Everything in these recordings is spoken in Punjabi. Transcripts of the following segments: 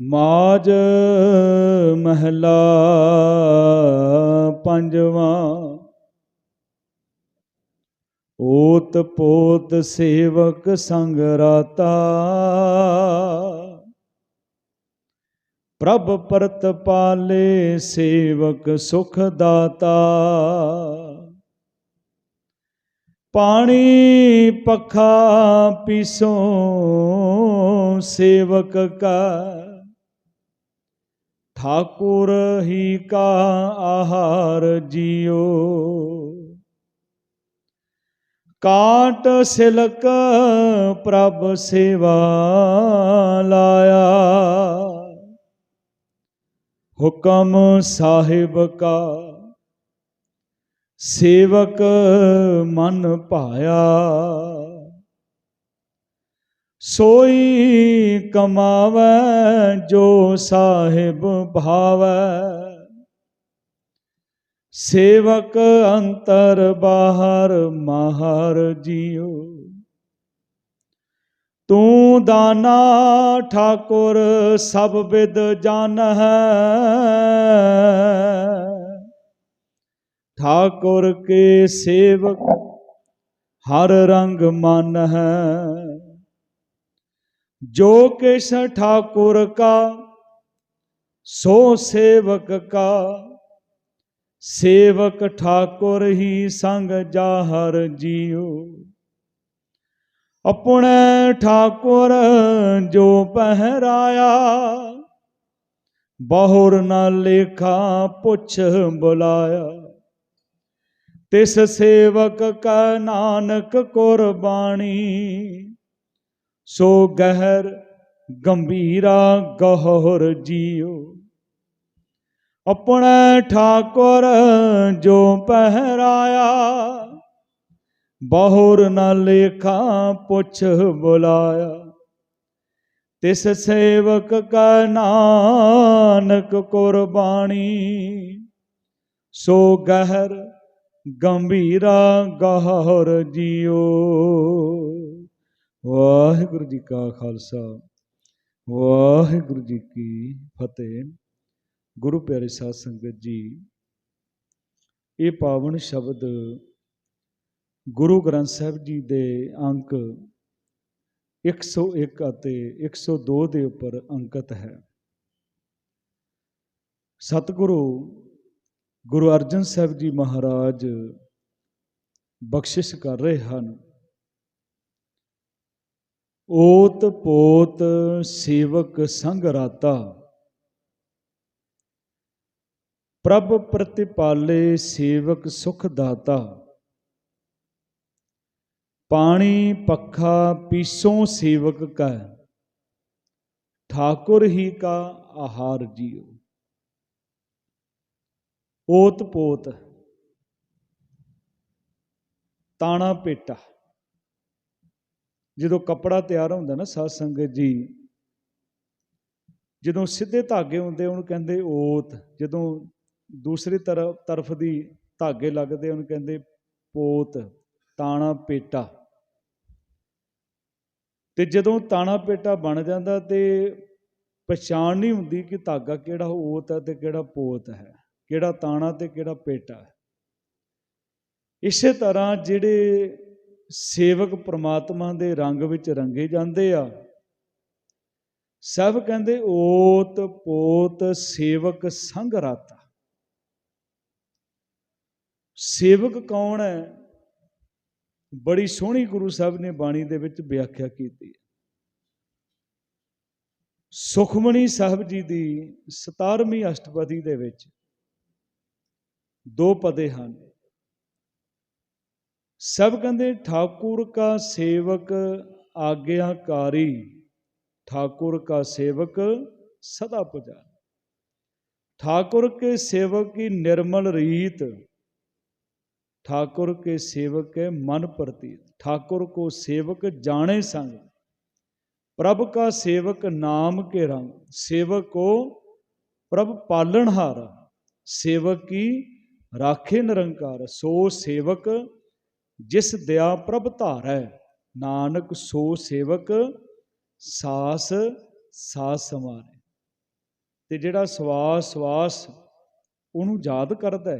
ਮਾਜ ਮਹਿਲਾ ਪੰਜਵਾਂ। ਓਤ ਪੋਤ ਸੇਵਕ ਸੰਗ ਰਾਤਾ। ਪ੍ਰਭ ਪਰਤ ਪਾਲੇ ਸੇਵਕ ਸੁਖ ਦਾਤਾ। ਪਾਣੀ ਪੱਖਾ ਪੀਸੋ ਸੇਵਕ ਕਾ ਠਾਕੁਰ ਹੀ ਕਾ ਆਹਾਰ ਜੀਓ। ਕਾਟ ਸਿਲਕ ਪ੍ਰਭ ਸੇਵਾ ਲਾਇਆ। ਹੁਕਮ ਸਾਹਿਬ ਕਾ ਸੇਵਕ ਮਨ ਭਾਇਆ। ਸੋਈ ਕਮਾਵੈ ਜੋ ਸਾਹਿਬ ਭਾਵੈ। ਸੇਵਕ ਅੰਤਰ ਬਾਹਰ ਮਹਰ ਜੀਓ ਤੂੰ ਦਾਨਾ ਠਾਕੁਰ ਸਭ ਵਿਦ ਜਾਣਹਿ। ਠਾਕੁਰ ਕੇ ਸੇਵਕ ਹਰ ਰੰਗ ਮਨ ਹੈ ਜੋ ਕਿਸ ਠਾਕੁਰ ਕਾ, ਸੋ ਸੇਵਕ ਕਾ। ਸੇਵਕ ਠਾਕੁਰ ਹੀ ਸੰਗ ਜਾਹਰ ਜੀਉ। ਆਪਣੇ ਠਾਕੁਰ ਜੋ ਪਹਿਰਾਇਆ, ਬਹੁਰ ਨਾ ਲੇਖਾ ਪੁੱਛ ਬੁਲਾਇਆ। ਤਿਸ ਸੇਵਕ ਕਾ ਨਾਨਕ ਕੁਰਬਾਨੀ ਸੋ ਗਹਿਰ ਗੰਭੀਰਾ ਗਹਰ ਜੀਓ। ਆਪਣੇ ਠਾਕੁਰ ਜੋ ਪਹਿਰਾਇਆ, ਬਹੁਰ ਨਾ ਲੇਖਾ ਪੁੱਛ ਬੁਲਾਇਆ। ਤਿਸ ਸੇਵਕ ਕਾ ਨਾਨਕ ਕੁਰਬਾਨੀ, ਸੋ ਗਹਿਰ ਗੰਭੀਰਾ ਗਹਰ ਜੀਓ। ਵਾਹਿਗੁਰੂ ਜੀ ਕਾ ਖਾਲਸਾ, ਵਾਹਿਗੁਰੂ ਜੀ ਕੀ ਫਤਿਹ। ਗੁਰੂ ਪਿਆਰੇ ਸਾਧ ਸੰਗਤ ਜੀ, ਇਹ ਪਾਵਨ ਸ਼ਬਦ ਗੁਰੂ ਗ੍ਰੰਥ ਸਾਹਿਬ ਜੀ ਦੇ ਅੰਕ 101 ਅਤੇ 102 ਦੇ ਉੱਪਰ ਅੰਕਿਤ ਹੈ। ਸਤਿਗੁਰੂ ਗੁਰੂ ਅਰਜਨ ਸਾਹਿਬ ਜੀ ਮਹਾਰਾਜ ਬਖਸ਼ਿਸ਼ ਕਰ ਰਹੇ ਹਨ। ਓਤ ਪੋਤ ਸੇਵਕ ਸੰਗ ਰਾਤਾ। ਪ੍ਰਭ ਪ੍ਰਤਿਪਾਲੇ ਸੇਵਕ ਸੁਖ ਦਾਤਾ। ਪਾਣੀ ਪੱਖਾ ਪੀਸੋਂ ਸੇਵਕ ਕਾ। ਠਾਕੁਰ ਹੀ ਕਾ ਆਹਾਰ ਜੀਓ ਓਤ ਪੋਤ। ਤਾਣਾ ਪੇਟਾ। ਜਦੋਂ ਕੱਪੜਾ ਤਿਆਰ ਹੁੰਦਾ ਨਾ ਸਾਧ ਸੰਗਤ ਜੀ, ਜਦੋਂ ਸਿੱਧੇ ਧਾਗੇ ਹੁੰਦੇ ਉਹਨੂੰ ਕਹਿੰਦੇ ਓਤ, ਜਦੋਂ ਦੂਸਰੀ ਤਰਫ ਤਰਫ ਦੀ ਧਾਗੇ ਲੱਗਦੇ ਉਹਨੂੰ ਕਹਿੰਦੇ ਪੋਤ, ਤਾਣਾ ਪੇਟਾ। ਤੇ ਜਦੋਂ ਤਾਣਾ ਪੇਟਾ ਬਣ ਜਾਂਦਾ ਤੇ ਪਛਾਣ ਨਹੀਂ ਹੁੰਦੀ ਕਿ ਧਾਗਾ ਕਿਹੜਾ ਓਤ ਹੈ ਤੇ ਕਿਹੜਾ ਪੋਤ ਹੈ, ਕਿਹੜਾ ਤਾਣਾ ਤੇ ਕਿਹੜਾ ਪੇਟਾ ਹੈ। ਇਸੇ ਤਰ੍ਹਾਂ ਜਿਹੜੇ ਸੇਵਕ ਪ੍ਰਮਾਤਮਾ ਦੇ ਰੰਗ ਵਿੱਚ ਰੰਗੇ ਜਾਂਦੇ ਆ। ਸਭ ਕਹਿੰਦੇ, ਓਤ ਪੋਤ ਸੇਵਕ ਸੰਗ ਰਾਤਾ। ਸੇਵਕ ਕੌਣ ਹੈ? ਬੜੀ ਸੋਹਣੀ ਗੁਰੂ ਸਾਹਿਬ ਨੇ ਬਾਣੀ ਦੇ ਵਿੱਚ ਵਿਆਖਿਆ ਕੀਤੀ ਹੈ। ਸੁਖਮਣੀ ਸਾਹਿਬ ਜੀ ਦੀ 17ਵੀਂ ਅਸ਼ਟਪਦੀ ਦੇ ਵਿੱਚ ਦੋ ਪਦੇ ਹਨ। ਸਭ ਕਹਿੰਦੇ ਠਾਕੁਰ ਕਾ ਸੇਵਕ ਆਗਿਆਕਾਰੀ ठाकुर का सेवक सदा पुजा ठाकुर के सेवक की निर्मल रीत ठाकुर के सेवक के मन प्रतीत ठाकुर को सेवक जाने संग प्रभ का सेवक नाम के रंग सेवक को प्रभ पालनहार सेवक की राखे निरंकार सो सेवक ਜਿਸ ਦਇਆ ਪ੍ਰਭ ਧਾਰੈ, ਨਾਨਕ ਸੋ ਸੇਵਕ, ਸਾਸ ਸਾਸ ਸਮਾਰੇ। ਤੇ ਜਿਹੜਾ ਸਵਾਸ ਸਵਾਸ, ਉਹਨੂੰ ਯਾਦ ਕਰਦਾ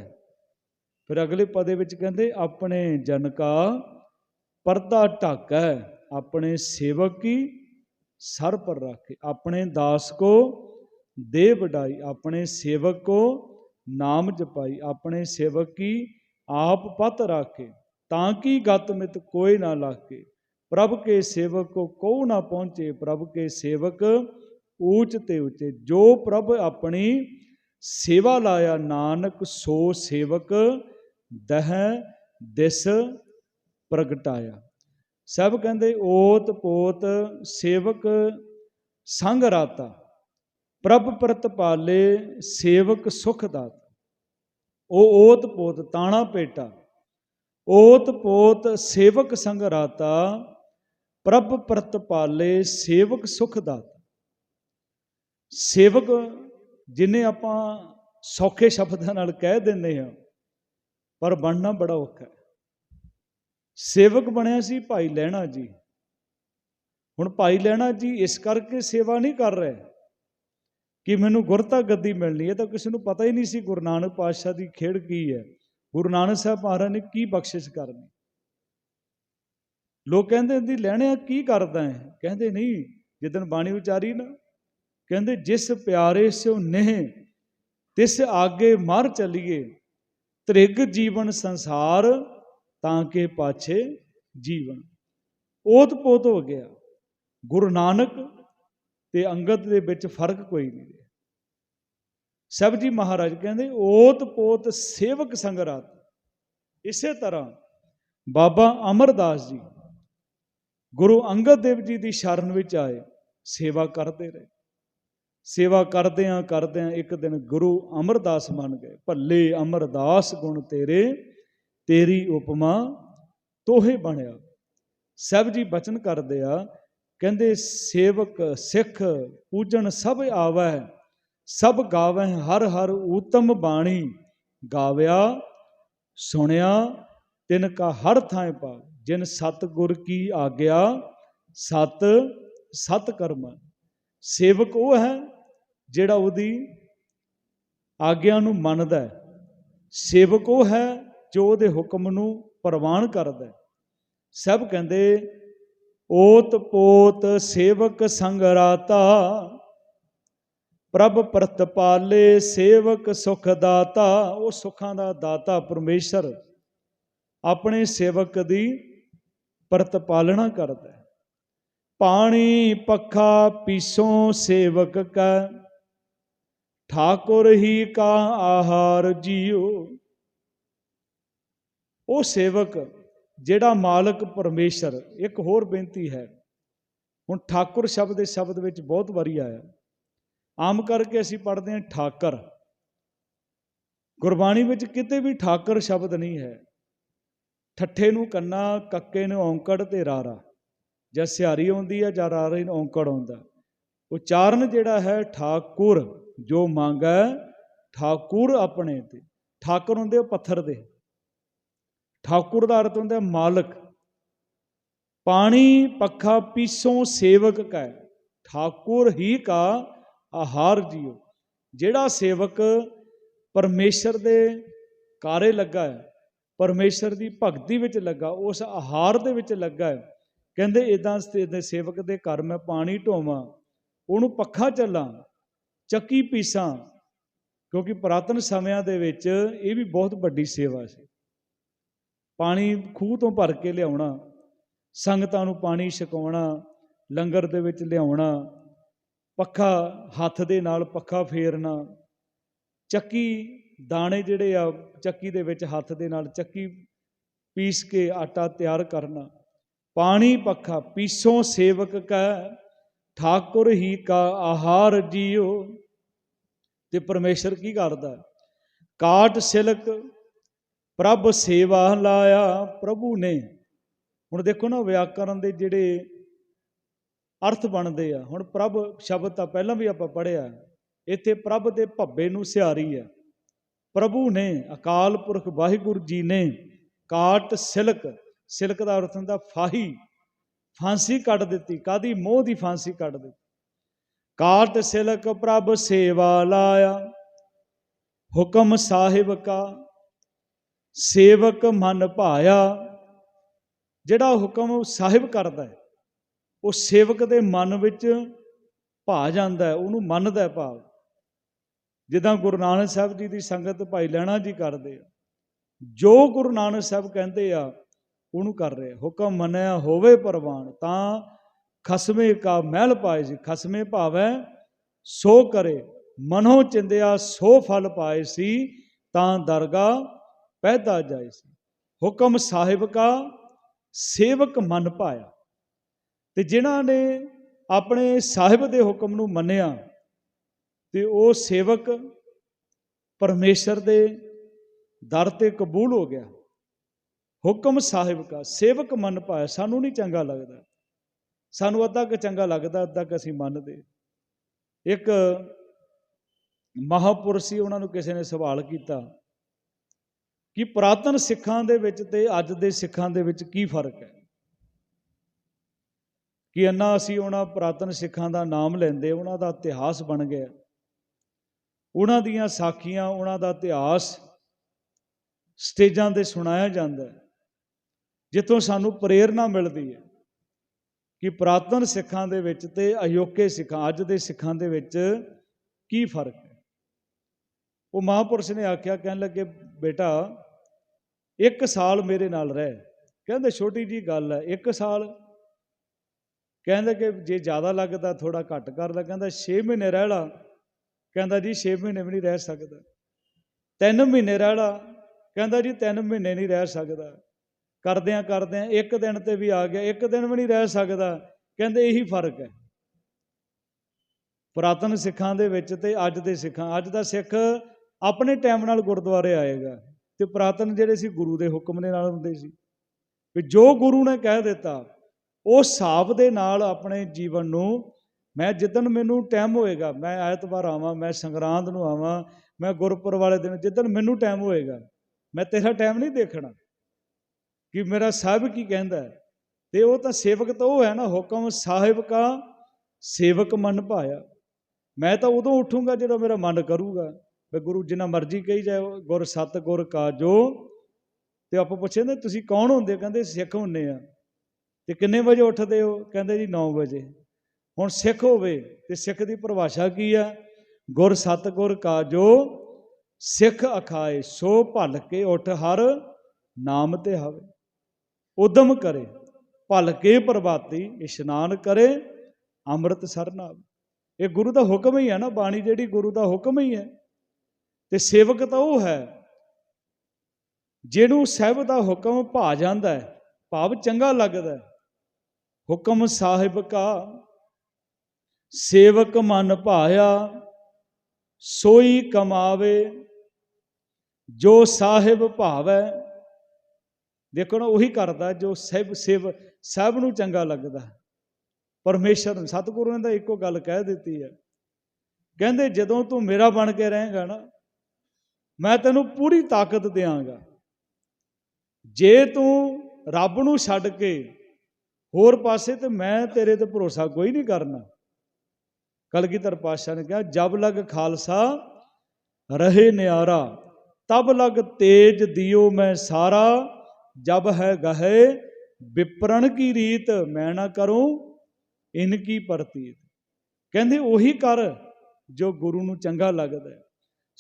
ਫਿਰ ਅਗਲੇ ਪਦੇ ਵਿੱਚ ਕਹਿੰਦੇ, ਆਪਣੇ ਜਨ ਕਾ ਪਰਦਾ ਢਾਕੈ, ਆਪਣੇ ਸੇਵਕ ਕੀ ਸਰ ਪਰ ਰੱਖੇ। ਆਪਣੇ ਦਾਸ ਕੋ ਦੇ ਵਡਾਈ, ਆਪਣੇ ਸੇਵਕ ਕੋ ਨਾਮ ਜਪਾਈ, ਆਪਣੇ ਸੇਵਕ ਕੀ ਆਪ ਪਤ ਰੱਖੇ। ਤਾਂ ਕੀ ਗਤ ਮਿਤ ਕੋਈ ਨਾ ਲਾਕੇ ਪ੍ਰਭ ਕੇ ਸੇਵਕ ਕੋ ਕੋ ਨਾ ਪਹੁੰਚੇ, ਪ੍ਰਭ ਕੇ ਸੇਵਕ ਊਚ ਤੇ ਉਚੇ। ਜੋ ਪ੍ਰਭ ਆਪਣੀ ਸੇਵਾ ਲਾਇਆ, ਨਾਨਕ ਸੋ ਸੇਵਕ ਦਹ ਦਿਸ ਪ੍ਰਗਟਾਇਆ। ਸਭ ਕਹਿੰਦੇ, ਓਤ ਪੋਤ ਸੇਵਕ ਸੰਗ ਰਾਤਾ। ਪ੍ਰਭ ਪ੍ਰਤਪਾਲੇ ਸੇਵਕ ਸੁਖ ਦਾਤਾ। ਉਹ ਓਤ ਪੋਤ, ਤਾਣਾ ਪੇਟਾ। ਓਤ ਪੋਤ ਸੇਵਕ ਸੰਗ ਰਾਤਾ, ਪ੍ਰਭ ਪ੍ਰਤਪਾਲੇ ਸੇਵਕ ਸੁਖ ਦਾਤਾ। ਸੇਵਕ ਜਿਨੇ ਆਪਾਂ ਸੌਖੇ ਸ਼ਬਦਾਂ ਨਾਲ ਕਹਿ ਦਿੰਦੇ ਹਾਂ, ਪਰ ਬਣਨਾ ਬੜਾ ਔਖਾ ਹੈ। ਸੇਵਕ ਬਣਿਆ ਸੀ ਭਾਈ ਲੈਣਾ ਜੀ। ਹੁਣ ਭਾਈ ਲੈਣਾ ਜੀ ਇਸ ਕਰਕੇ ਸੇਵਾ ਨਹੀਂ ਕਰ ਰਹੇ ਕਿ ਮੈਨੂੰ ਗੁਰਤਾ ਗੱਦੀ ਮਿਲਣੀ ਹੈ ਤਾਂ ਕਿਸੇ ਨੂੰ ਪਤਾ ਹੀ ਨਹੀਂ ਸੀ ਗੁਰੂ ਨਾਨਕ ਪਾਤਸ਼ਾਹ ਦੀ ਖੇਡ ਕੀ ਹੈ। ਗੁਰੂ ਨਾਨਕ ਸਾਹਿਬ ਮਹਾਰਾਜ ਨੇ ਕੀ ਬਖਸ਼ਿਸ਼ ਕਰਨੀ? ਲੋਕ ਕਹਿੰਦੇ ਦੀ ਲੈਣਿਆ ਕੀ ਕਰਦਾ ਹੈ? ਕਹਿੰਦੇ, ਨਹੀਂ ਜਿੱਦਨ ਬਾਣੀ ਉਚਾਰੀ ਨਾ। ਕਹਿੰਦੇ, ਜਿਸ ਪਿਆਰੇ ਸਿਓ ਨਹਿ, ਤਿਸ ਆਗੇ ਮਰ ਚਲੀਏ। ਤ੍ਰਿਗ ਜੀਵਨ ਸੰਸਾਰ, ਤਾਂ ਕੇ ਪਾਛੇ ਜੀਵਨ। ਓਤ ਪੋਤ ਹੋ ਗਿਆ। ਗੁਰੂ ਨਾਨਕ ਤੇ ਅੰਗਦ ਦੇ ਵਿੱਚ ਫ਼ਰਕ ਕੋਈ ਨਹੀਂ ਰਿਹਾ। ਸਭ ਜੀ ਮਹਾਰਾਜ ਕਹਿੰਦੇ, ਓਤ ਪੋਤ ਸੇਵਕ ਸੰਗਰਾਤ। ਇਸੇ ਤਰ੍ਹਾਂ ਬਾਬਾ ਅਮਰਦਾਸ ਜੀ ਗੁਰੂ ਅੰਗਦ ਦੇਵ ਜੀ ਦੀ ਸ਼ਰਨ ਵਿੱਚ ਆਏ, ਸੇਵਾ ਕਰਦੇ ਰਹੇ। ਸੇਵਾ ਕਰਦਿਆਂ ਕਰਦਿਆਂ ਇੱਕ ਦਿਨ ਗੁਰੂ ਅਮਰਦਾਸ ਬਣ ਗਏ, ਭੱਲੇ ਅਮਰਦਾਸ, ਗੁਣ ਤੇਰੇ, ਤੇਰੀ ਉਪਮਾ, ਤੋਹੇ ਬਣਿਆ। ਸਭ ਜੀ ਬਚਨ ਕਰਦੇ ਆ, ਕਹਿੰਦੇ, ਸੇਵਕ ਸਿੱਖ ਪੂਜਣ ਸਭ ਆਵੈ ਸਭ ਗਾਵੈ ਹਰ ਹਰ ਊਤਮ ਬਾਣੀ, ਗਾਵਿਆ, ਸੁਣਿਆ, ਤਿਨ ਕਾ ਹਰ ਥਾਂ ਪਾ, ਜਿਨ ਸਤ ਗੁਰ ਕੀ ਆਗਿਆ, ਸਤ ਸਤ ਕਰਮ। ਸੇਵਕ ਉਹ ਹੈ ਜਿਹੜਾ ਉਹਦੀ ਆਗਿਆ ਨੂੰ ਮੰਨਦਾ ਹੈ। ਸੇਵਕ ਉਹ ਹੈ ਜੋ ਉਹਦੇ ਹੁਕਮ ਨੂੰ ਪ੍ਰਵਾਨ ਕਰਦਾ ਹੈ। ਸਭ ਕਹਿੰਦੇ, ਓਤ ਪੋਤ ਸੇਵਕ ਸੰਗ ਰਾਤਾ ਪ੍ਰਭ ਪ੍ਰਤਪਾਲੇ ਸੇਵਕ ਸੁਖ ਦਾਤਾ, ਉਹ ਸੁਖਾਂ ਦਾ ਦਾਤਾ ਪਰਮੇਸ਼ਰ ਆਪਣੇ ਸੇਵਕ ਦੀ ਪ੍ਰਤਪਾਲਣਾ ਕਰਦਾ ਹੈ। ਪਾਣੀ ਪੱਖਾ ਪੀਸੋਂ ਸੇਵਕ ਕਾ, ਠਾਕੁਰ ਹੀ ਕਾ ਆਹਾਰ ਜੀਓ। ਉਹ ਸੇਵਕ ਜਿਹੜਾ ਮਾਲਕ ਪਰਮੇਸ਼ਰ, ਇੱਕ ਹੋਰ ਬੇਨਤੀ ਹੈ। ਹੁਣ ਠਾਕੁਰ ਸ਼ਬਦ ਦੇ ਸ਼ਬਦ ਵਿੱਚ ਬਹੁਤ ਵਾਰੀ ਆਇਆ। ਆਮ ਕਰਕੇ ਅਸੀਂ ਪੜ੍ਹਦੇ ਹਾਂ ਠਾਕਰ। ਗੁਰਬਾਣੀ ਵਿੱਚ ਕਿਤੇ ਵੀ ਠਾਕਰ ਸ਼ਬਦ ਨਹੀਂ ਹੈ। ਠੱਠੇ ਨੂੰ ਕੰਨਾ, ਕੱਕੇ ਨੂੰ ਔਂਕੜ ਤੇ ਰਾਰਾ। ਜਾਂ ਸਿਹਾਰੀ ਆਉਂਦੀ ਹੈ ਜਾਂ ਰਾਰੇ ਨੂੰ ਔਂਕੜ ਆਉਂਦਾ। ਉਚਾਰਨ ਜਿਹੜਾ ਹੈ ਠਾਕੁਰ, ਜੋ ਮੰਗੈ ਠਾਕੁਰ ਆਪਣੇ ਤੇ। ਠਾਕੁਰ ਹੁੰਦੇ ਉਹ ਪੱਥਰ ਦੇ। ਠਾਕੁਰ ਦਾ ਅਰਥ ਹੁੰਦਾ ਮਾਲਕ। ਪਾਣੀ ਪੱਖਾ ਪੀਸੋਂ ਸੇਵਕ ਕੈ। ਠਾਕੁਰ ਹੀ ਕਾ ਆਹਾਰ ਜੀਓ। ਜਿਹੜਾ ਸੇਵਕ ਪਰਮੇਸ਼ਰ ਦੇ ਕਾਰੇ ਲੱਗਾ ਹੈ, ਪਰਮੇਸ਼ਰ ਦੀ ਭਗਤੀ ਵਿੱਚ ਲੱਗਾ, ਉਸ ਆਹਾਰ ਦੇ ਵਿੱਚ ਲੱਗਾ ਹੈ, ਕਹਿੰਦੇ ਇਦਾਂ ਦੇ ਸੇਵਕ ਦੇ ਘਰ ਮੈਂ ਪਾਣੀ ਢੋਵਾਂ, ਉਹਨੂੰ ਪੱਖਾ ਚੱਲਾਂ, ਚੱਕੀ ਪੀਸਾਂ, ਕਿਉਂਕਿ ਪੁਰਾਤਨ ਸਮਿਆਂ ਦੇ ਵਿੱਚ ਇਹ ਵੀ ਬਹੁਤ ਵੱਡੀ ਸੇਵਾ ਸੀ। ਪਾਣੀ ਖੂਹ ਤੋਂ ਭਰ ਕੇ ਲਿਆਉਣਾ, ਸੰਗਤਾਂ ਨੂੰ ਪਾਣੀ ਛਕਾਉਣਾ, ਲੰਗਰ ਦੇ ਵਿੱਚ ਲਿਆਉਣਾ ਪੱਖਾ ਹੱਥ ਦੇ ਨਾਲ ਪੱਖਾ ਫੇਰਨਾ, ਚੱਕੀ ਦਾਣੇ ਜਿਹੜੇ ਆ, ਚੱਕੀ ਦੇ ਵਿੱਚ ਹੱਥ ਦੇ ਨਾਲ ਚੱਕੀ ਪੀਸ ਕੇ ਆਟਾ ਤਿਆਰ ਕਰਨਾ। ਪਾਣੀ ਪੱਖਾ, ਪੀਸੋ ਸੇਵਕ ਕਾ, ਠਾਕੁਰ ਹੀ ਕਾ ਆਹਾਰ ਜੀਓ। ਤੇ ਪਰਮੇਸ਼ਰ ਕੀ ਕਰਦਾ? ਕਾਟ ਸਿਲਕ, ਪ੍ਰਭ ਸੇਵਾ ਲਾਇਆ ਪ੍ਰਭੂ ਨੇ। ਹੁਣ ਦੇਖੋ ਨਾ ਵਿਆਕਰਨ ਦੇ ਜਿਹੜੇ ਅਰਥ ਬਣਦੇ ਆ। ਹੁਣ ਪ੍ਰਭ ਸ਼ਬਦ ਤਾਂ ਪਹਿਲਾਂ ਵੀ ਆਪਾਂ ਪੜ੍ਹਿਆ ਇੱਥੇ ਪ੍ਰਭ ਦੇ ਭੱਬੇ ਨੂੰ ਸਿਆਰੀ ਹੈ। ਪ੍ਰਭੂ ਨੇ, ਅਕਾਲ ਪੁਰਖ ਵਾਹਿਗੁਰੂ ਜੀ ਨੇ ਕਾਟ ਸਿਲਕ ਸਿਲਕ ਦਾ ਅਰਥ ਹੁੰਦਾ ਫਾਹੀ, ਫਾਂਸੀ ਕੱਟ ਦਿੱਤੀ। ਕਾਦੀ ਮੋਹ ਦੀ ਫਾਂਸੀ ਕੱਟ ਦਿੱਤੀ। ਕਾਟ ਸਿਲਕ ਪ੍ਰਭ ਸੇਵਾ ਲਾਇਆ, ਹੁਕਮ ਸਾਹਿਬ ਕਾ, ਸੇਵਕ ਮਨ ਭਾਇਆ। ਜਿਹੜਾ ਹੁਕਮ ਸਾਹਿਬ ਕਰਦਾ ਹੈ ਉਹ ਸੇਵਕ ਦੇ ਮਨ ਵਿੱਚ ਭਾ ਜਾਂਦਾ ਹੈ, ਉਹਨੂੰ ਮੰਨਦਾ ਭਾਵ। ਜਿੱਦਾਂ ਗੁਰੂ ਨਾਨਕ ਸਾਹਿਬ ਜੀ ਦੀ ਸੰਗਤ ਭਾਈ ਲੈਣਾ ਜੀ ਕਰਦੇ ਆ, ਜੋ ਗੁਰੂ ਨਾਨਕ ਸਾਹਿਬ ਕਹਿੰਦੇ ਆ, ਉਹਨੂੰ ਕਰ ਰਹੇ ਹੁਕਮ ਮੰਨਿਆ ਹੋਵੇ ਪ੍ਰਵਾਨ, ਤਾਂ ਖਸਮੇ ਕਾ ਮਹਿਲ ਪਾਏ ਸੀ। ਖਸਮੇ ਭਾਵੈ ਸੋ ਕਰੇ, ਮਨੋ ਚਿੰਦਿਆ ਸੋ ਫਲ ਪਾਏ ਸੀ, ਤਾਂ ਦਰਗਾ ਪੈਦਾ ਜਾਏ ਸੀ। ਹੁਕਮ ਸਾਹਿਬ ਕਾ ਸੇਵਕ ਮਨ ਪਾਇਆ। ਤੇ ਜਿਨ੍ਹਾਂ ਨੇ ਆਪਣੇ ਸਾਹਿਬ ਦੇ ਹੁਕਮ ਨੂੰ ਮੰਨਿਆ ਤੇ ਉਹ ਸੇਵਕ ਪਰਮੇਸ਼ਰ ਦੇ ਦਰ ਤੇ ਕਬੂਲ ਹੋ ਗਿਆ। ਹੁਕਮ ਸਾਹਿਬ ਕਾ, ਸੇਵਕ ਮੰਨ ਪਾਇਆ, ਸਾਨੂੰ ਨਹੀਂ ਚੰਗਾ ਲੱਗਦਾ। ਸਾਨੂੰ ਅੱਧਾ ਕੁ ਚੰਗਾ ਲੱਗਦਾ, ਅੱਧਾ ਕੁ ਅਸੀਂ ਮੰਨਦੇ। ਇੱਕ ਮਹਾਪੁਰਸ਼ ਸੀ, ਉਹਨਾਂ ਨੂੰ ਕਿਸੇ ਨੇ ਸਵਾਲ ਕੀਤਾ ਕਿ ਪੁਰਾਤਨ ਸਿੱਖਾਂ ਦੇ ਵਿੱਚ ਤੇ ਅੱਜ ਦੇ ਸਿੱਖਾਂ ਦੇ ਵਿੱਚ ਕੀ ਫ਼ਰਕ ਹੈ? ਕਿ ਇੰਨਾ ਅਸੀਂ ਉਹਨਾਂ ਪੁਰਾਤਨ ਸਿੱਖਾਂ ਦਾ ਨਾਮ ਲੈਂਦੇ, ਉਹਨਾਂ ਦਾ ਇਤਿਹਾਸ ਬਣ ਗਿਆ। ਉਹਨਾਂ ਦੀਆਂ ਸਾਖੀਆਂ, ਉਹਨਾਂ ਦਾ ਇਤਿਹਾਸ ਸਟੇਜਾਂ ਤੇ ਸੁਣਾਇਆ ਜਾਂਦਾ ਹੈ, ਜਿੱਥੋਂ ਸਾਨੂੰ ਪ੍ਰੇਰਣਾ ਮਿਲਦੀ ਹੈ ਕਿ ਪੁਰਾਤਨ ਸਿੱਖਾਂ ਦੇ ਵਿੱਚ ਤੇ ਅਯੋਕੇ ਸਿੱਖਾਂ, ਅੱਜ ਦੇ ਸਿੱਖਾਂ ਦੇ ਵਿੱਚ ਕੀ ਫ਼ਰਕ ਹੈ। ਉਹ ਮਹਾਪੁਰਸ਼ ਨੇ ਆਖਿਆ, ਕਹਿਣ ਲੱਗੇ, ਬੇਟਾ, ਇੱਕ ਸਾਲ ਮੇਰੇ ਨਾਲ ਰਹਿ। ਕਹਿੰਦੇ, ਛੋਟੀ ਜੀ ਗੱਲ ਹੈ, ਇੱਕ ਸਾਲ ਕਹਿੰਦੇ ਕਿ ਜੇ ਜ਼ਿਆਦਾ ਲੱਗਦਾ ਥੋੜਾ ਘੱਟ ਕਰ ਲੈ। ਕਹਿੰਦਾ 6 ਮਹੀਨੇ ਰਹਿ ਲਾ। ਕਹਿੰਦਾ ਜੀ 6 ਮਹੀਨੇ ਵੀ ਨਹੀਂ ਰਹਿ ਸਕਦਾ। 3 ਮਹੀਨੇ ਰਹਿ ਲਾ। ਕਹਿੰਦਾ ਜੀ 3 ਮਹੀਨੇ ਨਹੀਂ ਰਹਿ ਸਕਦਾ। ਕਰਦਿਆਂ ਕਰਦਿਆਂ ਇੱਕ ਦਿਨ ਤੇ ਵੀ ਆ ਗਿਆ। ਇੱਕ ਦਿਨ ਵੀ ਨਹੀਂ ਰਹਿ ਸਕਦਾ। ਕਹਿੰਦੇ ਇਹੀ ਫ਼ਰਕ ਹੈ। ਪੁਰਾਤਨ ਸਿੱਖਾਂ ਦੇ ਵਿੱਚ ਤੇ ਅੱਜ ਦੇ ਸਿੱਖਾਂ, ਅੱਜ ਦਾ ਸਿੱਖ ਆਪਣੇ ਟਾਈਮ ਨਾਲ ਗੁਰਦੁਆਰੇ ਆਏਗਾ ਤੇ ਪੁਰਾਤਨ ਜਿਹੜੇ ਸੀ ਗੁਰੂ ਦੇ ਹੁਕਮ ਦੇ ਨਾਲ ਹੁੰਦੇ ਸੀ। ਵੀ ਜੋ ਗੁਰੂ ਨੇ ਕਹਿ ਦਿੱਤਾ ਉਸ ਹਿਸਾਬ ਦੇ ਨਾਲ ਆਪਣੇ ਜੀਵਨ ਨੂੰ, ਮੈਂ ਜਿੱਦਣ ਮੈਨੂੰ ਟਾਈਮ ਹੋਏਗਾ, ਮੈਂ ਐਤਵਾਰ ਆਵਾਂ, ਮੈਂ ਸੰਗਰਾਂਦ ਨੂੰ ਆਵਾਂ, ਮੈਂ ਗੁਰਪੁਰ ਵਾਲੇ ਦਿਨ, ਜਿੱਦਣ ਮੈਨੂੰ ਟਾਈਮ ਹੋਏਗਾ, ਮੈਂ ਤੇਰਾ ਟਾਈਮ ਨਹੀਂ ਦੇਖਣਾ। ਕਿ ਮੇਰਾ ਸਾਹਿਬ ਕੀ ਕਹਿੰਦਾ ਹੈ। ਤੇ ਉਹ ਤਾਂ ਸੇਵਕ ਤਾਂ ਉਹ ਹੈ ਨਾ, ਹੁਕਮ ਸਾਹਿਬ ਕਾ ਸੇਵਕ ਮਨ ਭਾਇਆ। ਮੈਂ ਤਾਂ ਉਦੋਂ ਉੱਠੂੰਗਾ ਜਦੋਂ ਮੇਰਾ ਮਨ ਕਰੂਗਾ, ਵੀ ਗੁਰੂ ਜਿੰਨਾ ਮਰਜ਼ੀ ਕਹੀ ਜਾਏ, ਗੁਰ ਸਤ ਗੁਰ ਕਾ ਜੋ ਤੇ ਆਪਾਂ ਪੁੱਛੇ ਨੇ, ਤੁਸੀਂ ਕੌਣ ਹੁੰਦੇ? ਕਹਿੰਦੇ ਸਿੱਖ ਹੁੰਨੇ ਆ। ਤੇ ਕਿੰਨੇ ਵਜੇ ਉੱਠਦੇ ਹੋ? ਕਹਿੰਦੇ ਜੀ 9 ਵਜੇ। ਹੁਣ ਸਿੱਖ ਹੋਵੇ ਤੇ ਸਿੱਖ ਦੀ ਪਰਿਭਾਸ਼ਾ ਕੀ ਆ? ਗੁਰ ਸਤ ਗੁਰ ਕਾਜੋ ਸਿੱਖ ਅਖਾਏ, ਸੋ ਭਲ ਕੇ ਉੱਠ ਹਰ ਨਾਮ ਤੇ ਹਾਵੇ। ਉਦਮ ਕਰੇ, ਭਲ ਕੇ ਪ੍ਰਭਾਤੀ ਇਸ਼ਨਾਨ ਕਰੇ, ਅੰਮ੍ਰਿਤ ਸਰਨਾਵੇ ਇਹ ਗੁਰੂ ਦਾ ਹੁਕਮ ਹੀ ਹੈ ਨਾ, ਬਾਣੀ ਜਿਹੜੀ ਗੁਰੂ ਦਾ ਹੁਕਮ ਹੀ ਹੈ। ਤੇ ਸੇਵਕ ਤਾਂ ਉਹ ਹੈ, ਜਿਹਨੂੰ ਸਾਹਿਬ ਦਾ ਹੁਕਮ ਭਾ ਜਾਂਦਾ ਹੈ, ਭਾਵ ਚੰਗਾ ਲੱਗਦਾ ਹੈ। ਹੁਕਮ ਸਾਹਿਬ ਕਾ, ਸੇਵਕ ਮਨ ਭਾਇਆ, ਸੋਈ ਕਮਾਵੇ, ਜੋ ਸਾਹਿਬ ਭਾਵੈ। ਦੇਖੋ ਨਾ, ਉਹੀ ਕਰਦਾ ਜੋ ਸਹਿਬ, ਸੇਵ ਸਭ ਨੂੰ ਚੰਗਾ ਲੱਗਦਾ। ਹੈ। ਪਰਮੇਸ਼ਰ ਸਤਿਗੁਰੂ ਨੇ ਤਾਂ ਇੱਕੋ ਗੱਲ ਕਹਿ ਦਿੱਤੀ ਹੈ। ਕਹਿੰਦੇ, ਜਦੋਂ ਤੂੰ ਮੇਰਾ ਬਣ ਕੇ ਰਹੇਗਾ ਨਾ, ਮੈਂ ਤੈਨੂੰ ਪੂਰੀ ਤਾਕਤ ਦਿਆਂਗਾ। ਜੇ ਤੂੰ ਰੱਬ ਨੂੰ ਛੱਡ ਕੇ ਹੋਰ ਪਾਸੇ ਤੇ ਮੈਂ ਤੇਰੇ ਤੇ ਭਰੋਸਾ ਕੋਈ ਨਹੀਂ ਕਰਨਾ। ਕਲਗੀਧਰ ਪਾਤਸ਼ਾਹ ਨੇ ਕਿਹਾ, ਜਬ ਲਗ ਖਾਲਸਾ ਰਹੇ ਨਿਆਰਾ, ਤਬ ਲਗ ਤੇਜ ਦਿਓ ਮੈਂ ਸਾਰਾ, ਜਬ ਹੈ ਗਹੇ ਵਿਪਰਣ ਕੀ ਰੀਤ ਮੈਂ ਨਾ ਕਰੂੰ, ਇਨ ਕੀ ਪ੍ਰਤੀਤ। ਕਹਿੰਦੇ, ਉਹੀ ਕਰ ਜੋ ਗੁਰੂ ਨੂੰ ਚੰਗਾ ਲੱਗਦਾ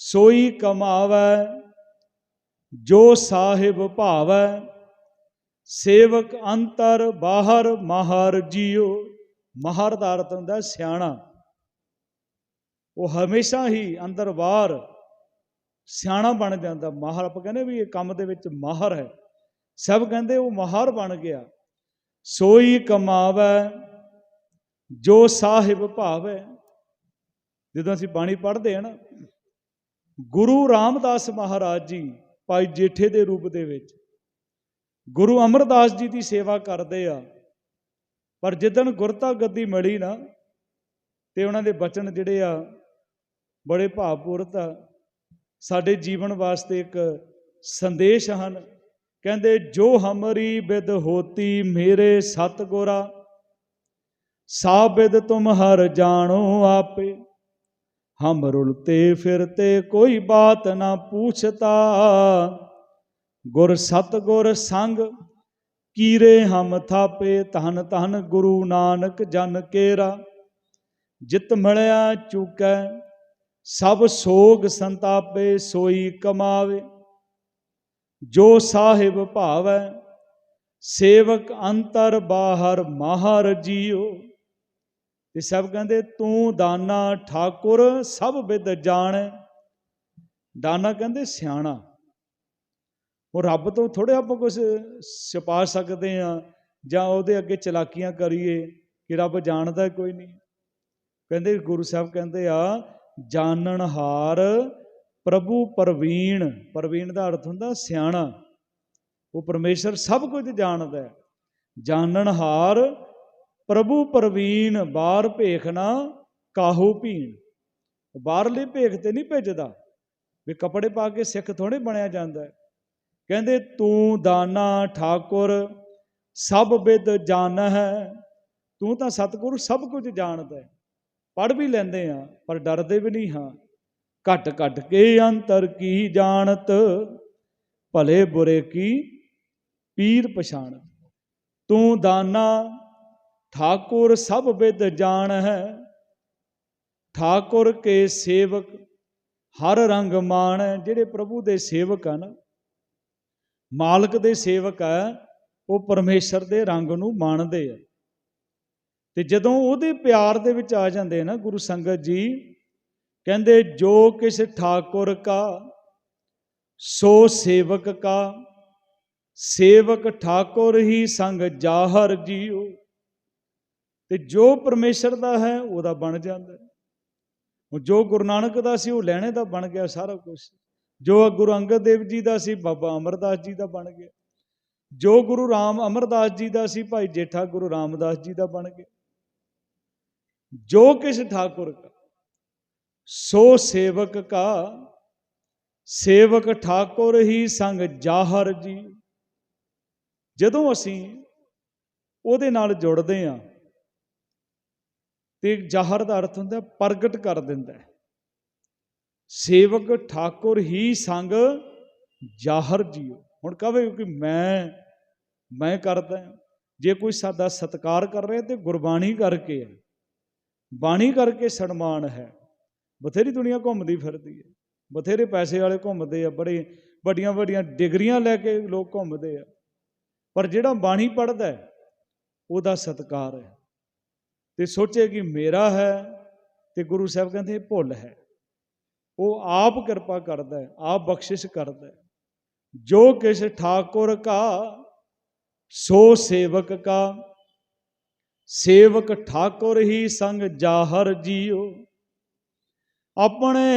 ਸੋਈ ਕਮਾਵੈ, ਜੋ ਸਾਹਿਬ ਭਾਵੈ ਸੇਵਕ ਅੰਤਰ ਬਾਹਰ ਮਹਰ ਜੀਓ। ਮਹਰ ਦਾ ਅਰਥ ਹੁੰਦਾ ਸਿਆਣਾ। ਉਹ ਹਮੇਸ਼ਾ ਹੀ ਅੰਦਰ ਬਾਹਰ ਸਿਆਣਾ ਬਣ ਜਾਂਦਾ। ਮਾਹਰ ਆਪਾਂ ਕਹਿੰਦੇ ਵੀ ਇਹ ਕੰਮ ਦੇ ਵਿੱਚ ਮਾਹਰ ਹੈ। ਸਭ ਕਹਿੰਦੇ ਉਹ ਮਾਹਰ ਬਣ ਗਿਆ। ਸੋਈ ਕਮਾਵੈ, ਜੋ ਸਾਹਿਬ ਭਾਵੈ। ਜਦੋਂ ਅਸੀਂ ਬਾਣੀ ਪੜ੍ਹਦੇ ਹਾਂ ਨਾ, ਗੁਰੂ ਰਾਮਦਾਸ ਮਹਾਰਾਜ ਜੀ ਭਾਈ ਜੇਠੇ ਦੇ ਰੂਪ ਦੇ ਵਿੱਚ ਗੁਰੂ ਅਮਰਦਾਸ ਜੀ ਦੀ ਸੇਵਾ ਕਰਦੇ ਆ। ਪਰ ਜਿੱਦਣ ਗੁਰਤਾ ਗੱਦੀ ਮਿਲੀ ਨਾ, ਤੇ ਉਹਨਾਂ ਦੇ ਬਚਨ ਜਿਹੜੇ ਆ, ਬੜੇ ਭਾਵਪੂਰਤ ਆ। ਸਾਡੇ ਜੀਵਨ ਵਾਸਤੇ ਇੱਕ ਸੰਦੇਸ਼ ਹਨ। ਕਹਿੰਦੇ, ਜੋ ਹਮਰੀ ਬਿਦ ਹੋਤੀ ਮੇਰੇ ਸਤਗੁਰਾ ਸਾਬਿਦ ਤੁਮ ਹਰ ਜਾਣੋ ਆਪੇ। ਹਮ ਰੁਲਤੇ ਫਿਰਤੇ ਕੋਈ ਬਾਤ ਨਾ ਪੁੱਛਤਾ। ਗੁਰ ਸਤਗੁਰ ਸੰਗ ਕੀਰੇ ਹਮ ਥਾਪੇ ਧਨ ਧਨ ਗੁਰੂ ਨਾਨਕ ਜਨ ਕੇਰਾ। ਜਿਤ ਮਿਲਿਆ ਚੁਕੈ, ਸਭ ਸੋਗ ਸੰਤਾਪੇ ਸੋਈ ਕਮਾਵੇ। ਜੋ ਸਾਹਿਬ ਭਾਵੈ, ਸੇਵਕ ਅੰਤਰ ਬਾਹਰ ਮਾਹਰ ਜੀਓ। ਤੇ ਸਭ ਕਹਿੰਦੇ, ਤੂੰ ਦਾਨਾ ਠਾਕੁਰ, ਸਭ ਵਿਦ ਜਾਣੈ। ਦਾਨਾ ਕਹਿੰਦੇ, ਸਿਆਣਾ। ਉਹ ਰੱਬ ਤੋਂ ਥੋੜੇ ਆਪਾਂ ਕੁਝ ਛਪਾ ਸਕਦੇ ਆ ਜਾਂ ਉਹਦੇ ਅੱਗੇ ਚਲਾਕੀਆਂ ਕਰੀਏ ਕਿ ਰੱਬ ਜਾਣਦਾ ਕੋਈ ਨਹੀਂ। ਕਹਿੰਦੇ ਗੁਰੂ ਸਾਹਿਬ ਕਹਿੰਦੇ ਆ, ਜਾਣਨ ਹਾਰ ਪ੍ਰਭੂ ਪ੍ਰਵੀਣ ਪ੍ਰਵੀਣ ਦਾ ਅਰਥ ਹੁੰਦਾ ਸਿਆਣਾ। ਉਹ ਪਰਮੇਸ਼ਰ ਸਭ ਕੁਝ ਜਾਣਦਾ ਹੈ। ਜਾਣਨ ਹਾਰ ਪ੍ਰਭੂ ਪ੍ਰਵੀਨ, ਬਾਹਰ ਭੇਖ ਨਾ ਕਾਹੂ ਭੀਣ ਬਾਹਰਲੇ ਭੇਖ ਤੇ ਨਹੀਂ ਭੇਜਦਾ। ਵੀ ਕੱਪੜੇ ਪਾ ਕੇ ਸਿੱਖ ਥੋੜੇ ਬਣਿਆ ਜਾਂਦਾ ਹੈ। ਕਹਿੰਦੇ, ਤੂੰ ਦਾਨਾ ਠਾਕੁਰ, ਸਭ ਵਿਦ ਜਾਣ ਹੈ ਤੂੰ ਤਾਂ ਸਤਿਗੁਰੂ ਸਭ ਕੁਝ ਜਾਣਦਾ ਹੈ। ਪੜ ਵੀ ਲੈਂਦੇ ਆ ਪਰ ਡਰਦੇ ਵੀ ਨਹੀਂ ਹਾਂ। ਘਟ ਘਟ ਕੇ ਅੰਤਰ ਕੀ ਜਾਣਤ? ਭਲੇ ਬੁਰੇ ਕੀ ਪੀਰ ਪਛਾਣ ਤੂੰ ਦਾਨਾ ਠਾਕੁਰ, ਸਭ ਵਿਦ ਜਾਣ ਹੈ ਠਾਕੁਰ ਕੇ ਸੇਵਕ ਹਰ ਰੰਗ ਮਾਣ। ਹੈ ਜਿਹੜੇ ਪ੍ਰਭੂ ਦੇ ਸੇਵਕ ਹਨ ਮਾਲਕ ਦੇ ਸੇਵਕ ਹੈ ਉਹ ਪਰਮੇਸ਼ਰ ਦੇ ਰੰਗ ਨੂੰ ਮਾਣਦੇ ਆ। ਤੇ ਜਦੋਂ ਉਹਦੇ ਪਿਆਰ ਦੇ ਵਿੱਚ ਆ ਜਾਂਦੇ ਨਾ ਗੁਰੂ ਸੰਗਤ ਜੀ, ਕਹਿੰਦੇ, ਜੋ ਕਿਸ ਠਾਕੁਰ ਕਾ, ਸੋ ਸੇਵਕ ਕਾ, ਸੇਵਕ ਠਾਕੁਰ ਹੀ ਸੰਗ ਜਾਹਰ ਜੀਓ ਤੇ ਜੋ ਪਰਮੇਸ਼ਰ ਦਾ ਹੈ, ਉਹਦਾ ਬਣ ਜਾਂਦਾ। ਜੋ ਗੁਰੂ ਨਾਨਕ ਦਾ ਸੀ, ਉਹ ਲੈਣੇ ਦਾ ਬਣ ਗਿਆ ਸਾਰਾ ਕੁਝ ਜੋ ਗੁਰੂ ਅੰਗਦ ਦੇਵ ਜੀ ਦਾ ਸੀ, ਬਾਬਾ ਅਮਰਦਾਸ ਜੀ ਦਾ ਬਣ ਗਿਆ। ਜੋ ਗੁਰੂ ਰਾਮ ਅਮਰਦਾਸ ਜੀ ਦਾ ਸੀ, ਭਾਈ ਜੇਠਾ ਗੁਰੂ ਰਾਮਦਾਸ ਜੀ ਦਾ ਬਣ ਗਿਆ। ਜੋ ਕਿਸ ਠਾਕੁਰ ਕਾ, ਸੋ ਸੇਵਕ ਕਾ, ਸੇਵਕ ਠਾਕੁਰ ਹੀ ਸੰਗ ਜਾਹਰ ਜੀ। ਜਦੋਂ ਅਸੀਂ ਉਹਦੇ ਨਾਲ ਜੁੜਦੇ ਹਾਂ, ਤੇ ਜਾਹਰ ਦਾ ਅਰਥ ਹੁੰਦਾ ਪ੍ਰਗਟ ਕਰ ਦਿੰਦਾ ਹੈ। ਸੇਵਕ ਠਾਕੁਰ ਹੀ ਸੰਗ ਜਾਹਰ ਜੀਓ। ਹੁਣ ਕਹਵੇ ਕਿ ਮੈਂ ਮੈਂ ਕਰਦਾ ਜੇ ਕੋਈ ਸਾਡਾ ਸਤਕਾਰ ਕਰ ਰਿਹਾ ਤੇ ਗੁਰਬਾਣੀ ਕਰਕੇ ਹੈ। ਬਾਣੀ ਕਰਕੇ ਸਨਮਾਨ ਹੈ। ਬਥੇਰੀ ਦੁਨੀਆ ਘੁੰਮਦੀ ਫਿਰਦੀ ਹੈ। ਬਥੇਰੇ ਪੈਸੇ ਵਾਲੇ ਘੁੰਮਦੇ ਆ, ਬੜੇ ਵੱਡੀਆਂ ਵੱਡੀਆਂ ਡਿਗਰੀਆਂ ਲੈ ਕੇ ਲੋਕ ਘੁੰਮਦੇ ਆ। ਪਰ ਜਿਹੜਾ ਬਾਣੀ ਪੜਦਾ ਹੈ, ਉਹਦਾ ਸਤਕਾਰ ਹੈ। ਤੇ ਸੋਚੇ ਕਿ ਮੇਰਾ ਹੈ ਤੇ ਗੁਰੂ ਸਾਹਿਬ ਕਹਿੰਦੇ ਭੁੱਲ ਹੈ। ਉਹ ਆਪ ਕਿਰਪਾ ਕਰਦਾ ਹੈ, ਆਪ ਬਖਸ਼ਿਸ਼ ਕਰਦਾ ਹੈ। ਜੋ ਕਿਸ ਠਾਕੁਰ ਕਾ, ਸੋ ਸੇਵਕ ਕਾ। ਸੇਵਕ ਠਾਕੁਰ ਹੀ ਸੰਗ ਜਾਹਰ ਜੀਓ। ਆਪਣੇ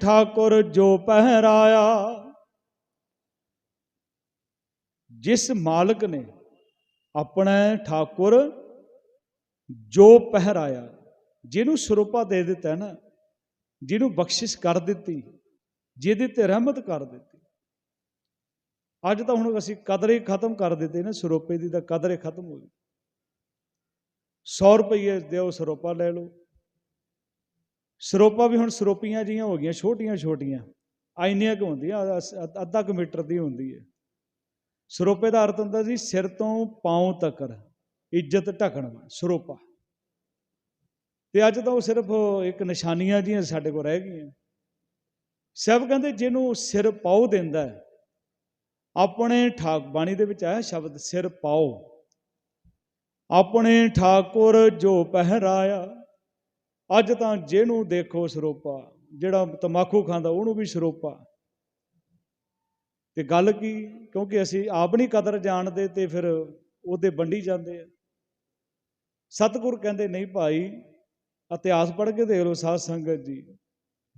ਠਾਕੁਰ ਜੋ ਪਹਿਰਾਇਆ। ਜਿਸ ਮਾਲਕ ਨੇ ਆਪਣੇ ਠਾਕੁਰ ਜੋ ਪਹਿਰਾਇਆ, ਜਿਹਨੂੰ ਸਰੂਪਾ ਦੇ ਦਿੱਤਾ ਨਾ ਜਿਹਨੂੰ ਬਖਸ਼ਿਸ਼ ਕਰ ਦਿੱਤੀ, ਜਿਹਦੇ ਤੇ ਰਹਿਮਤ ਕਰ ਦਿੱਤੀ। ਅੱਜ ਤਾਂ ਹੁਣ ਅਸੀਂ ਕਦਰ ਹੀ ਖਤਮ ਕਰ ਦਿੱਤੇ ਨਾ ਸਰੋਪੇ ਦੀ ਤਾਂ ਕਦਰ ਹੀ ਖਤਮ ਹੋ ਗਈ। 100 ਰੁਪਏ ਦਿਓ, ਸਰੋਪਾ ਲੈ ਲਓ। ਸਰੋਪਾ ਵੀ ਹੁਣ ਸਰੋਪੀਆਂ ਜੀਆਂ ਹੋ ਗਈਆਂ ਛੋਟੀਆਂ ਛੋਟੀਆਂ ਆਈਨੀਆਂ ਕੁ ਹੁੰਦੀਆਂ ਅੱਧਾ ਕੁ ਮੀਟਰ ਦੀ ਹੁੰਦੀ ਹੈ। ਸਰੋਪੇ ਦਾ ਅਰਥ ਹੁੰਦਾ ਸੀ, ਸਿਰ ਤੋਂ ਪਾਉ ਤੱਕ ਇੱਜ਼ਤ ਢਕਣ ਵਾਲਾ, ਸਰੋਪਾ। ਤੇ ਅੱਜ ਤਾਂ ਉਹ ਸਿਰਫ ਇੱਕ ਨਿਸ਼ਾਨੀਆਂ ਜੀਆਂ ਸਾਡੇ ਕੋਲ ਰਹਿ ਗਈਆਂ। ਸਭ ਕਹਿੰਦੇ ਜਿਹਨੂੰ ਸਿਰ ਪਾਉ ਦਿੰਦਾ ਆਪਣੇ ਠਾਕ ਬਾਣੀ ਦੇ ਵਿੱਚ ਆਇਆ ਸ਼ਬਦ ਸਿਰ ਪਾਉ। ਆਪਣੇ ਠਾਕੁਰ ਜੋ ਪਹਿਰਾਇਆ, ਅੱਜ ਤਾਂ ਜਿਹਨੂੰ ਦੇਖੋ ਸਰੋਪਾ, ਜਿਹੜਾ ਤਮਾਕੂ ਖਾਂਦਾ ਉਹਨੂੰ ਵੀ ਸਰੋਪਾ। ਤੇ ਗੱਲ ਕੀ, ਕਿਉਂਕਿ ਅਸੀਂ ਆਪ ਨਹੀਂ ਕਦਰ ਜਾਣਦੇ ਤੇ ਫਿਰ ਉਹਦੇ ਵੰਡੀ ਜਾਂਦੇ ਆ। ਸਤਿਗੁਰ ਕਹਿੰਦੇ, ਨਹੀਂ ਭਾਈ ਇਤਿਹਾਸ ਪੜ੍ਹ ਕੇ ਦੇਖ ਲਓ ਸਾਧ ਸੰਗਤ ਜੀ।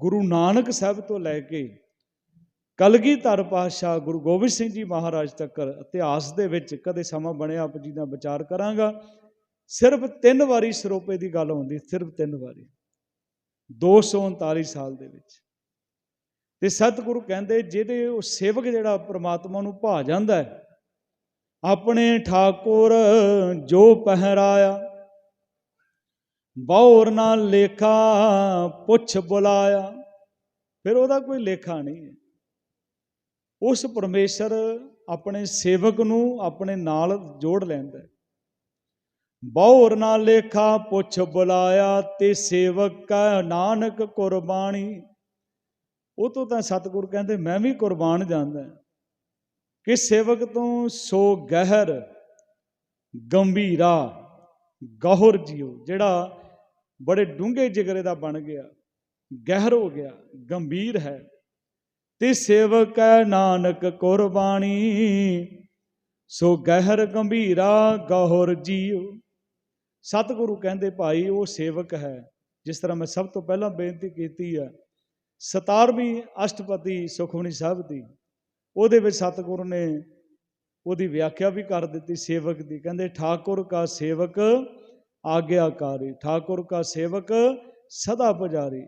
ਗੁਰੂ ਨਾਨਕ ਸਾਹਿਬ ਤੋਂ ਲੈ ਕੇ ਕਲਗੀਧਰ ਪਾਤਸ਼ਾਹ ਗੁਰੂ ਗੋਬਿੰਦ ਸਿੰਘ ਜੀ ਮਹਾਰਾਜ ਤੱਕ ਇਤਿਹਾਸ ਦੇ ਵਿੱਚ ਕਦੇ ਸਮਾਂ ਬਣਿਆ, ਆਪ ਜੀ ਦਾ ਵਿਚਾਰ ਕਰਾਂਗਾ। ਸਿਰਫ ਤਿੰਨ ਵਾਰੀ ਸਰੋਪੇ ਦੀ ਗੱਲ ਹੁੰਦੀ ਸਿਰਫ ਤਿੰਨ ਵਾਰੀ। 239 ਸਾਲ ਦੇ ਵਿੱਚ। ਤੇ ਸਤਿਗੁਰੂ ਕਹਿੰਦੇ, ਜਿਹਦੇ ਉਹ ਸੇਵਕ ਜਿਹੜਾ ਪ੍ਰਮਾਤਮਾ ਨੂੰ ਭਾ ਜਾਂਦਾ ਹੈ, ਆਪਣੇ ਠਾਕੁਰ ਜੋ ਪਹਿਰਾਇਆ ਬੌਰ ਨਾਲ ਲੇਖਾ, ਪੁੱਛ ਬੁਲਾਇਆ। ਫਿਰ ਉਹਦਾ ਕੋਈ ਲੇਖਾ ਨਹੀਂ ਹੈ। ਉਸ ਪਰਮੇਸ਼ਰ ਆਪਣੇ ਸੇਵਕ ਨੂੰ ਆਪਣੇ ਨਾਲ ਜੋੜ ਲੈਂਦਾ ਹੈ। ਬੌਰ ਨਾਲ ਲੇਖਾ, ਪੁੱਛ ਬੁਲਾਇਆ, ਤੇ ਸੇਵਕ ਕਾ ਨਾਨਕ ਕੁਰਬਾਨੀ ਉਹ ਤੋਂ ਤਾਂ ਸਤਿਗੁਰ ਕਹਿੰਦੇ, ਮੈਂ ਵੀ ਕੁਰਬਾਨ ਜਾਂਦਾ ਕਿ ਸੇਵਕ ਤੋਂ? ਸੋ ਗਹਿਰ, ਗੰਭੀਰਾ, ਗਹੁਰ ਜੀਓ। ਜਿਹੜਾ ਬੜੇ ਡੂੰਘੇ ਜਿਗਰੇ ਦਾ ਬਣ ਗਿਆ, ਗਹਿਰ ਹੋ ਗਿਆ, ਗੰਭੀਰ ਹੈ। ਤੇ ਸੇਵਕ ਹੈ ਨਾਨਕ ਕੁਰਬਾਨੀ, ਸੋ ਗਹਿਰ ਗੰਭੀਰਾ ਗਹੁਰ ਜੀਓ। ਸਤਿਗੁਰੂ ਕਹਿੰਦੇ, ਭਾਈ, ਉਹ ਸੇਵਕ ਹੈ। ਜਿਸ ਤਰ੍ਹਾਂ ਮੈਂ ਸਭ ਤੋਂ ਪਹਿਲਾਂ ਬੇਨਤੀ ਕੀਤੀ ਆ 17ਵੀਂ ਅਸ਼ਟਪਤੀ ਸੁਖਮਨੀ ਸਾਹਿਬ ਦੀ, ਉਹਦੇ ਵਿੱਚ ਸਤਿਗੁਰੂ ਨੇ ਉਹਦੀ ਵਿਆਖਿਆ ਵੀ ਕਰ ਦਿੱਤੀ ਸੇਵਕ ਦੀ। ਕਹਿੰਦੇ, ਠਾਕੁਰ ਕਾ ਸੇਵਕ ਆਗਿਆਕਾਰੀ ਠਾਕੁਰ ਕਾ ਸੇਵਕ ਸਦਾ ਪੁਜਾਰੀ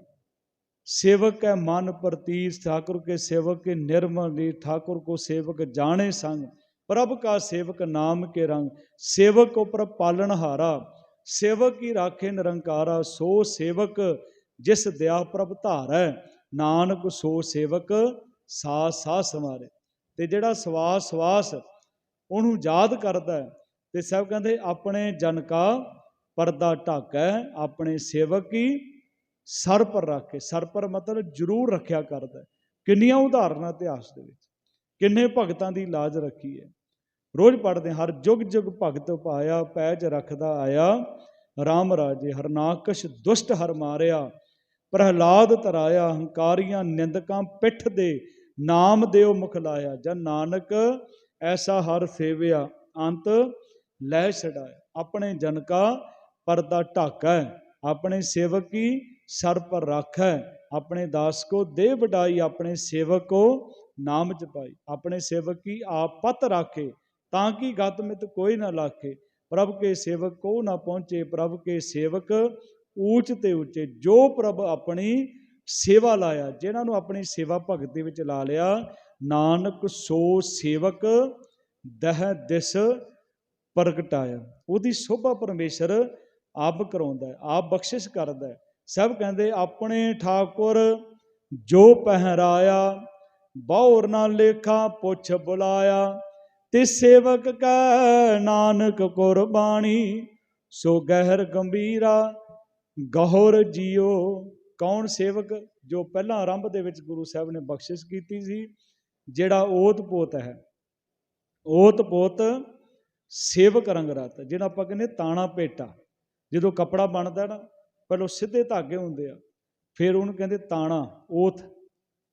सेवक है मन प्रतीत ठाकुर के सेवक के निर्मल रीत ठाकुर को सेवक जाने संग प्रभ का सेवक नाम के रंग सेवक को प्रभ पालनहारा सेवक की राखे निरंकारा सो सेवक जिस दया प्रभ धारै ਨਾਨਕ ਸੋ ਸੇਵਕ ਸਾਸ ਸਾਸ ਸਮਾਰੇ ਤੇ ਜਿਹੜਾ ਸਵਾਸ ਸਵਾਸ ਉਹਨੂੰ ਯਾਦ ਕਰਦਾ ਹੈ ਤੇ ਸਭ ਕਹਿੰਦੇ ਆਪਣੇ ਜਨ ਕਾ ਪਰਦਾ ਢਾਕੈ ਆਪਣੇ ਸੇਵਕ ਕੀ ਸਰ ਪਰ ਰੱਖ। ਕੇ ਸਰ ਪਰ ਮਤਲਬ ਜ਼ਰੂਰ ਰੱਖਿਆ ਕਰਦਾ ਕਿੰਨੀਆਂ ਉਦਾਹਰਨਾਂ ਇਤਿਹਾਸ ਦੇ ਵਿੱਚ। ਕਿੰਨੇ ਭਗਤਾਂ ਦੀ ਲਾਜ ਰੱਖੀ ਹੈ। ਰੋਜ਼ ਪੜ੍ਹਦੇ ਹਾਂ, ਹਰ ਜੁਗ ਜੁਗ ਭਗਤ ਪਾਇਆ ਪੈਜ ਰੱਖਦਾ ਆਇਆ। RAM ਰਾਜੇ ਹਰਨਾਕਸ਼ ਦੁਸ਼ਟ ਹਰ ਮਾਰਿਆ। ਪ੍ਰਹਿਲਾਦ ਤਰਾਇਆ ਹੰਕਾਰੀਆਂ ਨਿੰਦਕਾਂ ਪਿੱਠ ਦੇ ਨਾਮ ਦਿਓ ਮੁਖ ਲਾਇਆ। ਜਨ ਨਾਨਕ ਐਸਾ ਹਰ ਸੇਵਿਆ ਅੰਤ ਲੈ ਛਡਾਇਆ। ਆਪਣੇ ਜਨ ਕਾ ਪਰਦਾ ਢਾਕੈ ਆਪਣੇ ਸੇਵਕ ਕੀ ਸਰ ਪਰ ਰਾਖੈ ਆਪਣੇ ਦਾਸ ਕੋ ਦੇ ਵਡਾਈ, ਆਪਣੇ ਸੇਵਕ ਕੋ ਨਾਮ ਜਪਾਈ। ਆਪਣੇ ਸੇਵਕ ਕੀ ਆਪ ਪਤ ਰਾਖੇ, ਤਾਂ ਕਿ ਗਤ ਮਿਤ ਕੋਈ ਨਾ ਲਾਖੇ। ਪ੍ਰਭ ਕੇ ਸੇਵਕ ਕੋ ਨਾ ਪਹੁੰਚੇ, ਪ੍ਰਭ ਕੇ ਸੇਵਕ ਉੱਚ ਤੇ ਉੱਚੇ। ਜੋ ਪ੍ਰਭ ਆਪਣੀ ਸੇਵਾ ਲਾਇਆ, ਜਿਨ੍ਹਾਂ ਨੂੰ ਆਪਣੀ ਸੇਵਾ ਭਗਤੀ ਵਿੱਚ ਲਾ ਲਿਆ, ਨਾਨਕ ਸੋ ਸੇਵਕ ਦਹ ਦਿਸ ਪ੍ਰਗਟਾਇਆ। ਉਹਦੀ ਸ਼ੋਭਾ ਪਰਮੇਸ਼ਰ ਆਪ ਕਰਾਉਂਦਾ ਹੈ, ਆਪ ਬਖਸ਼ਿਸ਼ ਕਰਦਾ ਹੈ। ਸਭ ਕਹਿੰਦੇ, ਆਪਣੇ ਠਾਕੁਰ ਜੋ ਪਹਿਰਾਇਆ ਬੌਰ ਨਾ ਲੇਖਾ ਪੁੱਛ ਬੁਲਾਇਆ ਤੇ ਸੇਵਕ ਕੈ ਨਾਨਕ ਕੁਰਬਾਨੀ, ਸੋ ਗਹਿਰ ਗੰਭੀਰਾ ਗਹੁਰ ਜੀਓ। ਕੌਣ ਸੇਵਕ ਜੋ ਪਹਿਲਾਂ ਆਰੰਭ ਦੇ ਵਿੱਚ ਗੁਰੂ ਸਾਹਿਬ ਨੇ ਬਖਸ਼ਿਸ਼ ਕੀਤੀ ਸੀ, ਜਿਹੜਾ ਓਤ ਪੋਤ ਹੈ। ਓਤ ਪੋਤ ਸੇਵਕ ਰੰਗ ਰਤ ਜਿਹੜਾ ਆਪਾਂ ਕਹਿੰਦੇ ਤਾਣਾ ਪੇਟਾ। ਜਦੋਂ ਕਪੜਾ ਬਣਦਾ ਨਾ, ਪਹਿਲਾਂ ਸਿੱਧੇ ਧਾਗੇ ਹੁੰਦੇ ਆ। ਫਿਰ ਉਹਨੂੰ ਕਹਿੰਦੇ ਤਾਣਾ, ਓਥ।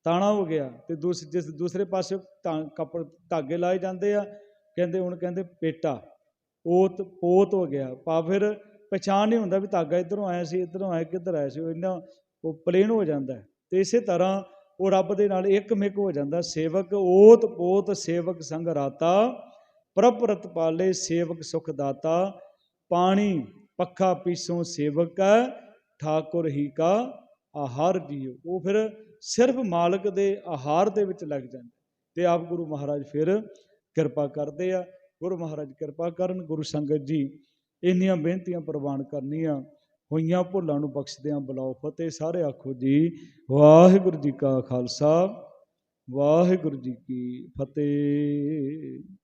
ਤਾਣਾ ਹੋ ਗਿਆ ਤੇ ਦੂਸ, ਜਿਸ ਦੂਸਰੇ ਪਾਸੇ ਧਾ- ਕੱਪੜ ਧਾਗੇ ਲਾਏ ਜਾਂਦੇ ਆ, ਕਹਿੰਦੇ, ਹੁਣ ਕਹਿੰਦੇ ਪੇਟਾ। ਓਤ ਪੋਤ ਹੋ ਗਿਆ। ਪਾ ਫਿਰ ਪਛਾਣ ਨਹੀਂ ਹੁੰਦਾ ਵੀ ਧਾਗਾ ਇਧਰੋਂ ਆਇਆ ਸੀ, ਇਧਰੋਂ ਆਇਆ, ਕਿੱਧਰ ਆਇਆ ਸੀ, ਉਹ ਇੰਨਾ, ਉਹ ਪਲੇਨ ਹੋ ਜਾਂਦਾ। ਹੈ। ਤੇ ਇਸੇ ਤਰ੍ਹਾਂ ਉਹ ਰੱਬ ਦੇ ਨਾਲ ਇੱਕ ਮਿਕ ਹੋ ਜਾਂਦਾ। ਸੇਵਕ ਓਤ ਪੋਤ ਸੇਵਕ ਸੰਗ ਰਾਤਾ ਪ੍ਰਭ ਰਤ ਪਾਲੇ ਸੇਵਕ ਸੁਖ ਦਾਤਾ ਪਾਣੀ ਪੱਖਾ ਪੀਸੋਂ ਸੇਵਕ ਹੈ, ਠਾਕੁਰ ਹੀ ਕਾ ਆਹਾਰ ਜੀਓ। ਉਹ ਫਿਰ ਸਿਰਫ ਮਾਲਕ ਦੇ ਆਹਾਰ ਦੇ ਵਿੱਚ ਲੱਗ ਜਾਂਦਾ ਤੇ ਆਪ ਗੁਰੂ ਮਹਾਰਾਜ ਫਿਰ ਕਿਰਪਾ ਕਰਦੇ ਆ। ਗੁਰੂ ਮਹਾਰਾਜ ਕਿਰਪਾ ਕਰਨ, ਗੁਰੂ ਸੰਗਤ ਜੀ ਇੰਨੀਆਂ ਬੇਨਤੀਆਂ ਪ੍ਰਵਾਨ ਕਰਨੀਆਂ, ਹੋਈਆਂ ਭੁੱਲਾਂ ਨੂੰ ਬਖਸ਼ਦਿਆਂ ਬੁਲਾਓ ਫਤਿਹ ਸਾਰੇ ਆਖੋ ਜੀ। ਵਾਹਿਗੁਰੂ ਜੀ ਕਾ ਖਾਲਸਾ, ਵਾਹਿਗੁਰੂ ਜੀ ਕੀ ਫਤਿਹ।